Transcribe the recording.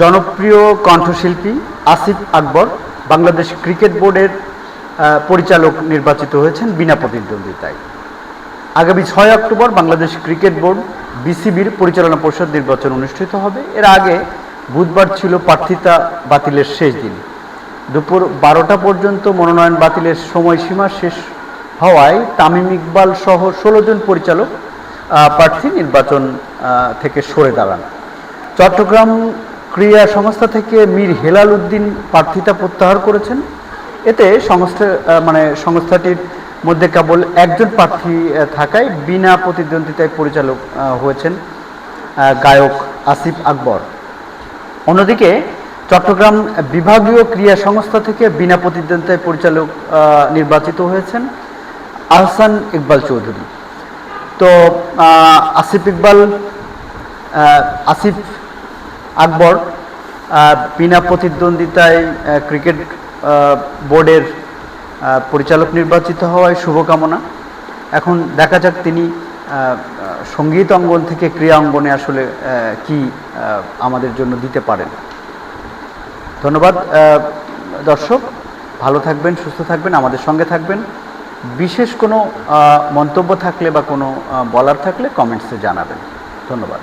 জনপ্রিয় কণ্ঠশিল্পী আসিফ আকবর বাংলাদেশ ক্রিকেট বোর্ডের পরিচালক নির্বাচিত হয়েছেন বিনা প্রতিদ্বন্দ্বিতায়। আগামী ছয় অক্টোবর বাংলাদেশ ক্রিকেট বোর্ড, বিসিবির পরিচালনা পরিষদ নির্বাচন অনুষ্ঠিত হবে। এর আগে বুধবার ছিল প্রার্থিতা বাতিলের শেষ দিন। দুপুর বারোটা পর্যন্ত মনোনয়ন বাতিলের সময়সীমা শেষ হওয়ায় তামিম ইকবাল সহ ষোলো জন পরিচালক প্রার্থী নির্বাচন থেকে সরে দাঁড়ান। চট্টগ্রাম ক্রীড়া সংস্থা থেকে মীর হেলাল উদ্দিন প্রার্থিতা প্রত্যাহার করেছেন। এতে সংস্থা মানে সংস্থাটির মধ্যে কেবল একজন প্রার্থী থাকায় বিনা প্রতিদ্বন্দ্বিতায় পরিচালক হয়েছেন গায়ক আসিফ আকবর। অন্যদিকে চট্টগ্রাম বিভাগীয় ক্রীড়া সংস্থা থেকে বিনা প্রতিদ্বন্দ্বিতায় পরিচালক নির্বাচিত হয়েছেন আহসান ইকবাল চৌধুরী। তো আসিফ ইকবাল আসিফ আকবর বিনা প্রতিদ্বন্দ্বিতায় ক্রিকেট বোর্ডের পরিচালক নির্বাচিত হওয়ায় শুভকামনা। এখন দেখা যাক তিনি সংগীত অঙ্গন থেকে ক্রীড়া অঙ্গনে আসলে কি আমাদের জন্য দিতে পারেন। ধন্যবাদ দর্শক। ভালো থাকবেন, সুস্থ থাকবেন, আমাদের সঙ্গে থাকবেন। বিশেষ কোনো মন্তব্য থাকলে বা কোনো বলার থাকলে কমেন্টসে জানাবেন। ধন্যবাদ।